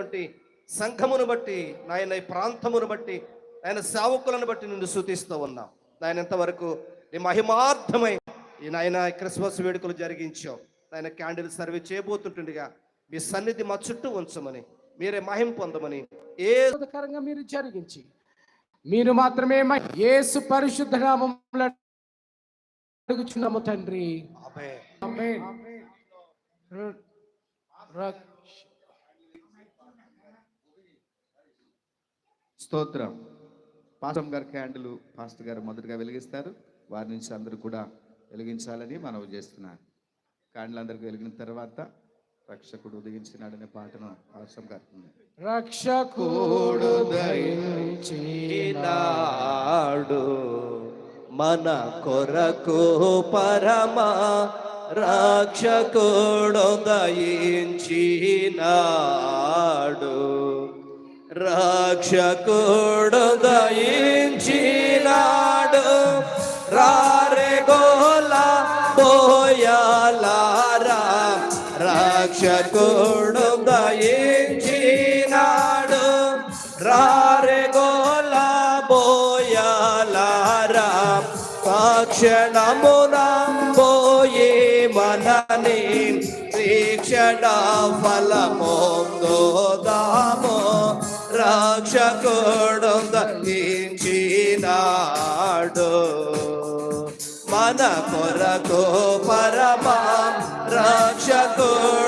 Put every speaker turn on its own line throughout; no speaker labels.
చేస్తున్నటువంటి సంఘమును బట్టి నాయన ఈ ప్రాంతమును బట్టి ఆయన సేవకులను బట్టి నిన్ను సూచిస్తూ ఉన్నాం నాయన ఇంతవరకు నీ మహిమార్థమై ఈ నాయన క్రిస్మస్ వేడుకలు జరిగించావు నాయన క్యాండిల్ సర్వీస్ చేయబోతుంటుండగా మీ సన్నిధి మా చుట్టూ ఉంచమని మీరే మహిం పొందమని ఏ
ఆశీర్వాదకరంగా మీరు జరిగించి మీరు మాత్రమే మ- యేసు పరిశుద్ధ నామములో అడుగుచున్నాము తండ్రి
ఆమేన్.
ఆమేన్.
స్తోత్రం. పాస్టర్ గారి క్యాండిల్ పాస్టర్ గారు మొదటగా వెలిగిస్తారు. వారి నుంచి అందరూ కూడా వెలిగించాలని మనవి చేస్తున్నాను క్యాండిల్ అందరికి వెలిగిన తర్వాత రక్షకుడు ఉదయించినాడనే పాటను పాస్టర్ గారు
రక్షకుడు
దయించినాడు మన కొరకు పరమా రక్షకుడు దయించినాడు రక్షకుడు దయించినాడు రారే గోలా పోయాలారా రక్షకుడు దయించినాడు రారే గోలా బోయాలారా. సాక్షణమున పోయి మనని శిక్షణ ఫలమో దోదామో రక్షకుడు దయించినాడు మన కొరకు పరమ రక్షకుడు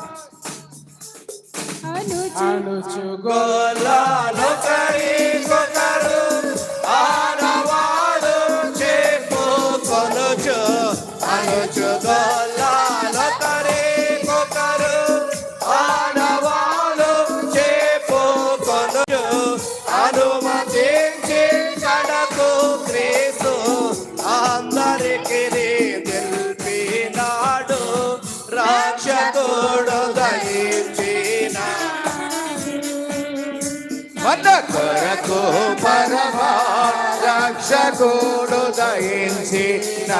అనుచు
అనుచు
మన కొరకు పరమా రక్షకుడు దయించినాడు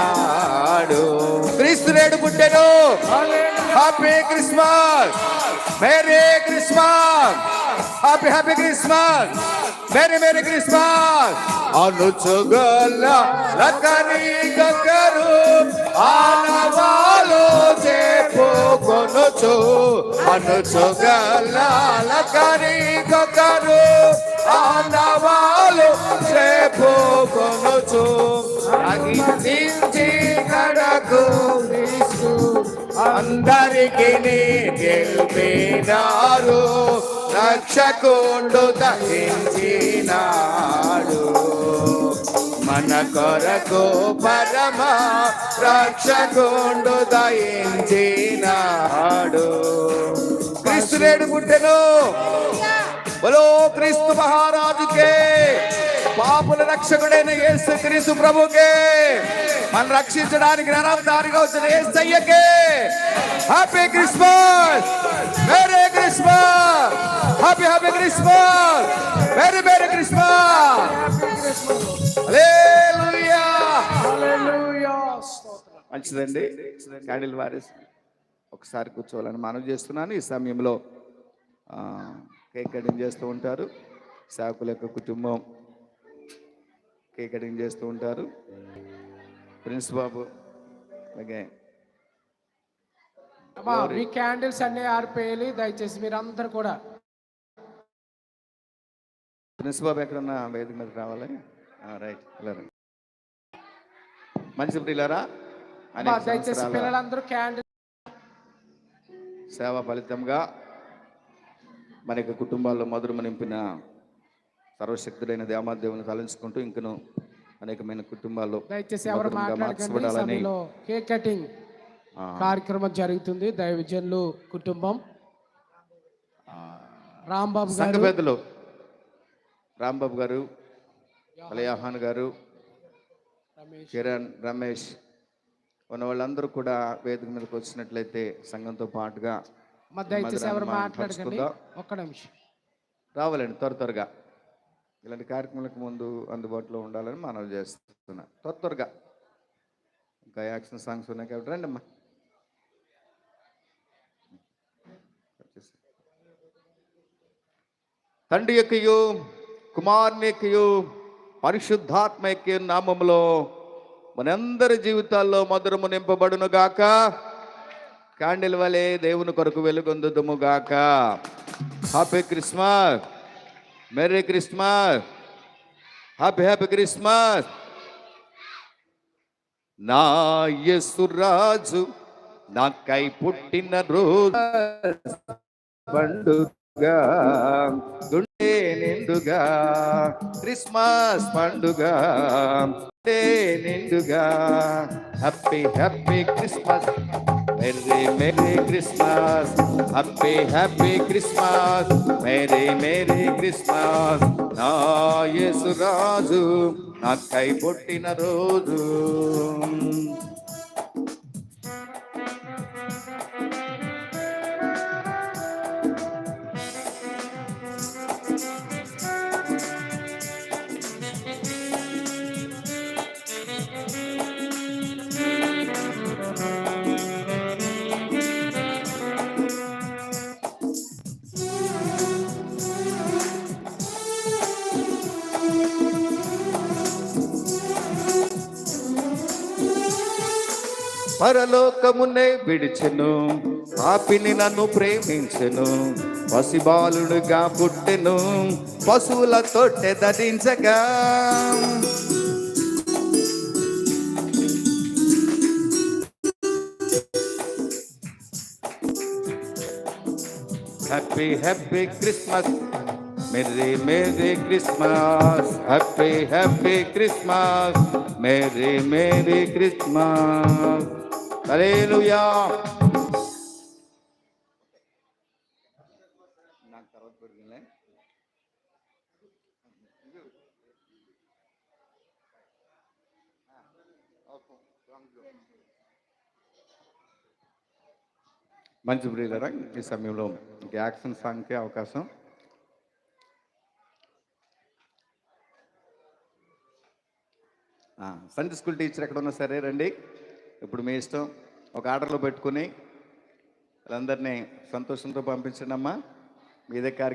క్రీస్తు నేడు పుట్టెను. Happy Christmas merry Christmas happy happy Christmas merry merry Christmas అనుచుగల లకని గకరు ఆనవాలు చెప్పుకొనుచు అనుచుగల లకని గకరు ఆనవాలు చెప్పుకొనుచు అగిలించి కడకు క్రీస్తు అందరికి గెలిపినారు రక్షకుండు దహించినాడు మన కొరకు పరమ రక్షకుండు దయించినాడు క్రీస్తు నేడు పుట్టెను బలో క్రీస్తు మహారాజుకే. పాపుల రక్షకుడైన యేసు క్రీస్తు ప్రభుకే. మన రక్షించడానికి నరవతారిగా వచ్చిన ఏసయ్యకే happy Christmas merry Christmas happy happy Christmas merry merry Christmas
మంచిదండి. క్యాండిల్ వారేసి ఒకసారి కూర్చోవాలని మనం చేస్తున్నాను. ఈ సమయంలో కేక్ కటింగ్ చేస్తూ ఉంటారు. సాకుల యొక్క కుటుంబం కేక్ కటింగ్ చేస్తూ ఉంటారు. ప్రిన్స్ బాబు అలాగే
మీ క్యాండిల్స్ అన్ని ఆరిపోయాలి. దయచేసి మీరు అందరు కూడా.
ప్రిన్స్ బాబు ఎక్కడన్నా? వేదిక మీద రావాలి? రైట్. వెళ్ళారు మంచి ప్రియులరా?
దయచేసి పిల్లలందరూ క్యాండిల్
సేవ ఫలితంగా మన యొక్క కుటుంబాల్లో మధురము నింపిన సర్వశక్తుడైన దేవాదేవుని తలంచుకుంటూ ఇంకను అనేకమైన కుటుంబాల్లో
దయచేసి ఎవరు
మార్చబడాలని
కేక్ కటింగ్ కార్యక్రమం జరుగుతుంది. దైవజనులు కుటుంబం. రాంబాబు
సంఘ
గారు.
పెద్దలు. రాంబాబు గారు అలయాహాన్ గారు
రమేష్.
కిరణ్ రమేష్. ఉన్న వాళ్ళందరూ కూడా వేదిక మీదకి వచ్చినట్లయితే సంఘంతో పాటుగా మనం.
ఒక్క నిమిషం.
రావాలండి త్వర త్వరగా. ఇలాంటి కార్యక్రమాలకు ముందు అందుబాటులో ఉండాలని మనవి చేస్తున్నా. త్వర త్వరగా. ఇంకా యాక్షన్ సాంగ్స్ ఉన్నాయి కాబట్టి రండి అమ్మా తండ్రి యొక్కయు కుమారుని యొక్కయు పరిశుద్ధాత్మ యొక్క నామములో మనందరి జీవితాల్లో మధురము నింపబడును గాక క్యాండిల్ వలె దేవుని కొరకు వెలుగొందుదుము గాక. Happy Christmas merry Christmas happy happy Christmas నా యేసురాజు నాకై పుట్టిన రోజు పండుగ. గుండె నిండుగా క్రిస్మస్ పండుగ. నిండుగా. Happy happy Christmas merry merry Christmas happy happy Christmas merry merry Christmas నా యేసురాజు నాకై పుట్టిన రోజు. పరలోకమునే విడిచెను. పాపిని నన్ను ప్రేమించెను. పసిబాలుడుగా పుట్టెను. పశువుల తొట్టె ధరించగా happy happy Christmas merry merry Christmas happy happy Christmas merry merry Christmas హల్లెలూయా. నాకు తర్వాత పెరిగిందిలే మంచి బ్రీలరా ఈ సమయంలో యాక్షన్ సాంగ్కే అవకాశం. సండే స్కూల్ టీచర్ ఎక్కడ ఉన్నా సరే రండి. ఇప్పుడు మీ ఇష్టం. ఒక ఆర్డర్లో పెట్టుకుని వాళ్ళందరినీ సంతోషంతో పంపించండి అమ్మా మీదే కార్యక్రమం